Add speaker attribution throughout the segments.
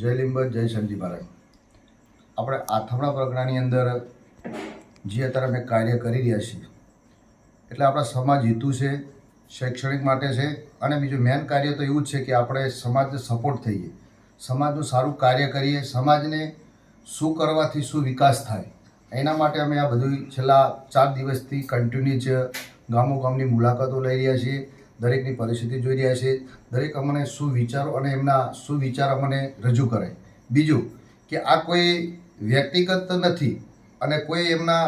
Speaker 1: જય લીંબર જય સંજી મહારાજ આપણે આથમણા પ્રકરણની અંદર જે અત્યારે અમે કાર્ય કરી રહ્યા છીએ, એટલે આપણા સમાજ હિતુ છે, શૈક્ષણિક માટે છે, અને બીજું મેન કાર્ય તો એવું જ છે કે આપણે સમાજને સપોર્ટ થઈએ. સમાજનું સારું કાર્ય કરીએ, સમાજને શું કરવાથી શું વિકાસ થાય, એના માટે અમે આ બધું છેલ્લા ચાર દિવસથી કન્ટિન્યુ જ ગામો ગામની મુલાકાતો લઈ રહ્યા છીએ. દરેકની પરિસ્થિતિ જોઈ રહ્યા છે. દરેક અમને શું વિચારો અને એમના શું વિચાર અમને રજૂ કરે. બીજું કે આ કોઈ વ્યક્તિગત નથી અને કોઈ એમના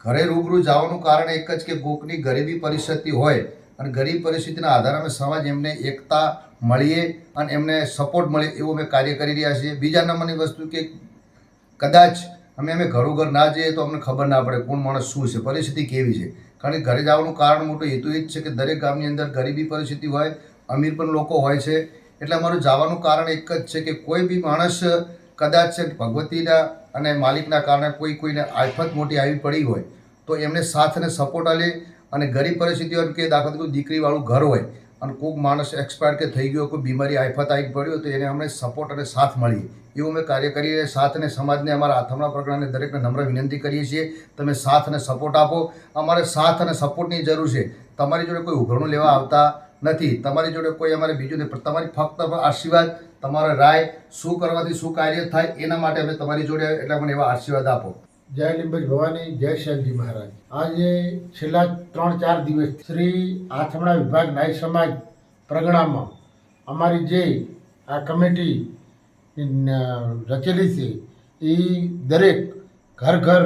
Speaker 1: ઘરે રૂબરૂ જવાનું કારણ એક જ કે કોકની ગરીબી પરિસ્થિતિ હોય અને ગરીબ પરિસ્થિતિના આધારે અમે સમાજ એમને એકતા મળીએ અને એમને સપોર્ટ મળે એવું અમે કાર્ય કરી રહ્યા છીએ. બીજા નંબરની વસ્તુ કે કદાચ અમે અમે ઘરો ઘર ના જઈએ તો અમને ખબર ના પડે કોણ માણસ શું છે, પરિસ્થિતિ કેવી છે. કારણ કે ઘરે જવાનું કારણ મોટો હેતુ એ જ છે કે દરેક ગામની અંદર ગરીબી પરિસ્થિતિ હોય, અમીર પણ લોકો હોય છે. એટલે અમારું જવાનું કારણ એક જ છે કે કોઈ બી માણસ કદાચ ભગવતીના અને માલિકના કારણે કોઈ કોઈને આફત મોટી આવી પડી હોય, તો એમને સાથ અને સપોર્ટ આલે અને ગરીબ પરિસ્થિતિ હોય કે દાખલા તરીકે દીકરીવાળું ઘર હોય અને કોઈક માણસ એક્સપાયર કે થઈ ગયો, કોઈ બીમારી આફત આવી પડ્યો, તો એને અમને સપોર્ટ અને સાથ મળી. એવું અમે કાર્ય કરીએ, સાથ અને સમાજને અમારા આથમણા પ્રકરણને દરેકને નમ્ર વિનંતી કરીએ છીએ. તમે સાથ અને સપોર્ટ આપો. અમારે સાથ અને સપોર્ટની જરૂર છે. તમારી જોડે કોઈ ઉઘરણું લેવા આવતા નથી. તમારી જોડે કોઈ અમારે બીજું નહીં તમારી ફક્ત આશીર્વાદ, તમારા રાય, શું કરવાથી શું કાર્ય થાય, એના માટે અમે તમારી જોડે એટલે મને એવા આશીર્વાદ આપો.
Speaker 2: જય લીંબજ ભવાની, જય શ્યામજી મહારાજ. આજે છેલ્લા ત્રણ ચાર દિવસ શ્રી આથમણા વિભાગ નાય સમાજ પ્રગણામાં અમારી જે આ કમિટી રચેલી છે, એ દરેક ઘર ઘર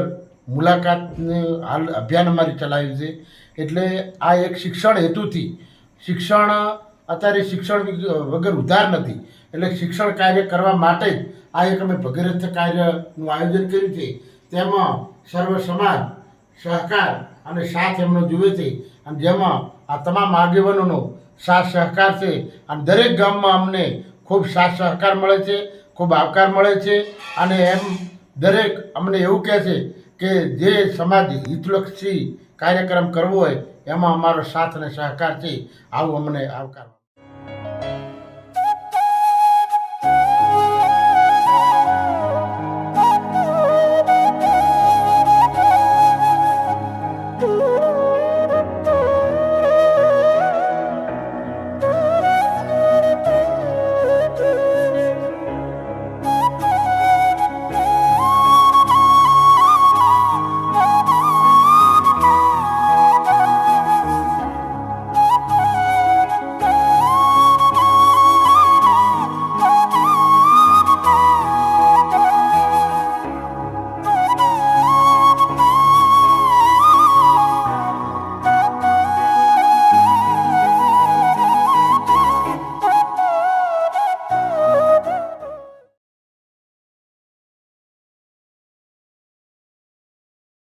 Speaker 2: મુલાકાતનું હાલ અભિયાન અમારી ચલાવ્યું છે. એટલે આ એક શિક્ષણ હેતુથી, શિક્ષણ અત્યારે શિક્ષણ વગર ઉધાર નથી, એટલે શિક્ષણ કાર્ય કરવા માટે જ આ એક અમે ભગીરથ કાર્યનું આયોજન કર્યું છે. તેમાં સર્વ સમાજ, સહકાર અને સાથ એમનો જુએ છે. અને જેમાં આ તમામ આગેવાનોનો સાથ, સહકાર છે. અને દરેક ગામમાં અમને ખૂબ સાથ, સહકાર મળે છે, ખૂબ આવકાર મળે છે. અને એમ દરેક અમને એવું કહે છે કે જે સમાજ હિતલક્ષી કાર્યક્રમ કરવો હોય, એમાં અમારો સાથ અને સહકાર છે. આવું અમને આવકાર